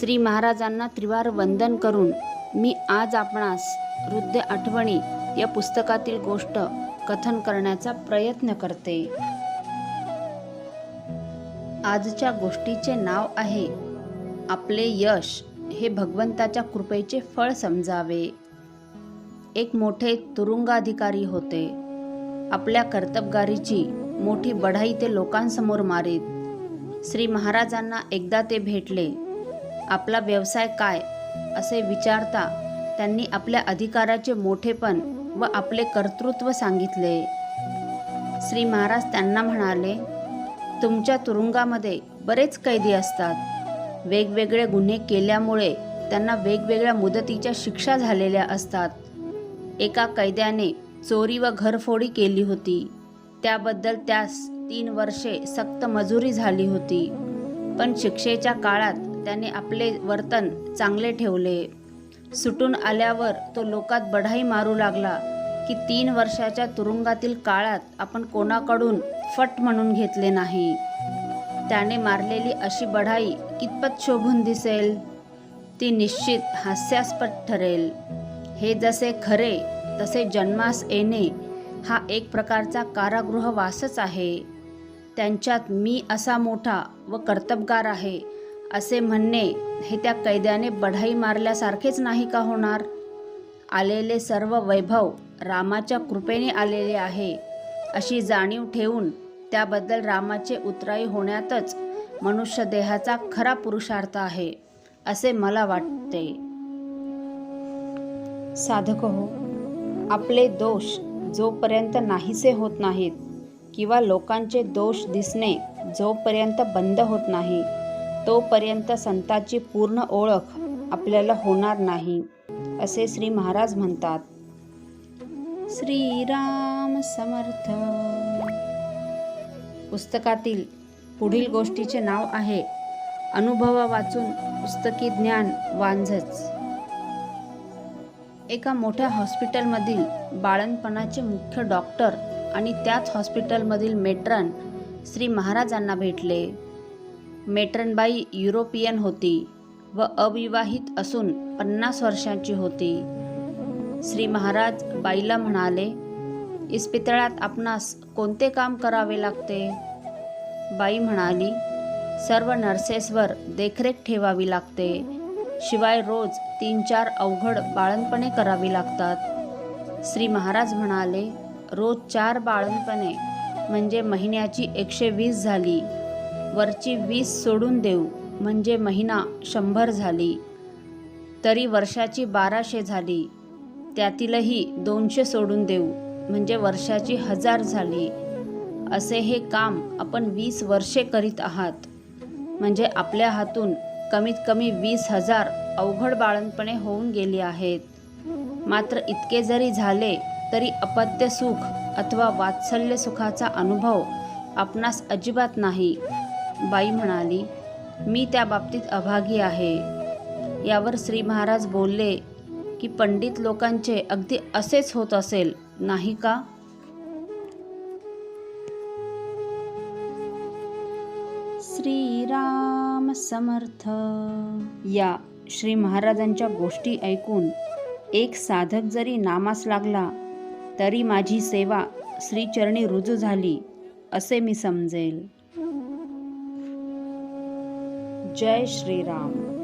श्री महाराजांना त्रिवार वंदन करून मी आज आपणास हृदय आठवणी या पुस्तकातील गोष्ट कथन करण्याचा प्रयत्न करते. आजच्या गोष्टीचे नाव आहे आपले यश हे भगवंताच्या कृपेचे फळ समजावे. एक मोठे तुरुंगाधिकारी होते. आपल्या कर्तबगारीची मोठी बढाई ते लोकांसमोर मारीत. श्री महाराजांना एकदा ते भेटले आपला व्यवसाय काय असे विचारता त्यांनी आपल्या अधिकाराचे मोठेपण व आपले कर्तृत्व सांगितले. श्री महाराज त्यांना म्हणाले तुमच्या तुरुंगामध्ये बरेच कैदी असतात. वेगवेगळे गुन्हे केल्यामुळे त्यांना वेगवेगळ्या मुदतीच्या शिक्षा झालेल्या असतात. एका कैद्याने चोरी व घरफोडी केली होती. त्याबद्दल त्यास तीन वर्षे सक्त मजुरी झाली होती. पण शिक्षेच्या काळात त्याने आपले वर्तन चांगले ठेवले. सुटून आल्यावर तो लोकात बढाई मारू लागला की तीन वर्षाच्या तुरुंगातील काळात आपण कोणाकडून फट म्हणून घेतले नाही. त्याने मारलेली अशी बढाई कितपत शोभून दिसेल? ती निश्चित हास्यास्पद ठरेल. हे जसे खरे तसे जन्मास येणे हा एक प्रकारचा कारागृहवासच आहे. त्यांच्यात मी असा मोठा व कर्तबगार आहे असे म्हणणे हे त्या कैद्याने बढाई मारल्यासारखेच नाही का होणार? आलेले सर्व वैभव रामाच्या कृपेने आलेले आहे. अशी जाणीव ठेवून त्याबद्दल रामाचे उतराई होण्यातच मनुष्य देहाचा खरा पुरुषार्थ आहे असे मला वाटते. साधक हो आपले दोष जोपर्यंत नाहीसे होत नाहीत किंवा लोकांचे दोष दिसणे जोपर्यंत बंद होत नाही तोपर्यंत संताची पूर्ण ओळख आपल्याला होणार नाही असे श्री महाराज म्हणतात. श्रीराम समर्थ. पुस्तकातील पुढील गोष्टीचे नाव आहे अनुभव वाचून पुस्तकी ज्ञान वांझच. एका मोठ्या हॉस्पिटलमधील बाळणपणाचे मुख्य डॉक्टर आणि त्याच हॉस्पिटलमधील मेट्रन श्री महाराजांना भेटले. मेट्रनबाई युरोपियन होती व अविवाहित असून पन्नास वर्षांची होती. श्री महाराज बाईला म्हणाले इस्पितळात आपणास कोणते काम करावे लागते? बाई म्हणाली सर्व नर्सेसवर देखरेख ठेवावी लागते. शिवाय रोज तीन चार अवघड बाळणपणे करावी लागतात. श्री महाराज म्हणाले रोज चार बाळणपणे म्हणजे महिन्याची एकशे वीस झाली. वरची वीस सोडून देऊ म्हणजे महिना शंभर झाली. तरी वर्षाची बाराशे झाली. त्यातीलही दोनशे सोडून देऊ म्हणजे वर्षाची हजार झाली. असे हे काम आपण वीस वर्षे करीत आहात. म्हणजे आपल्या हातून कमीत कमी वीस हजार अवघड बाळणपणे होऊन गेली आहेत. मात्र इतके जरी झाले तरी अपत्य सुख अथवा वात्सल्य सुखाचा अनुभव आपणास अजिबात नाही. बाई म्हणाली मी त्या बाबतीत अभागी आहे. यावर श्री महाराज बोलले की पंडित लोकांचे अगदी असेच होत असेल नाही का? श्रीराम समर्थ. या श्री महाराजांच्या गोष्टी ऐकून एक साधक जरी नामास लागला तरी माझी सेवा श्रीचरणी रुजू झाली असे मी समजेल. जय श्रीराम.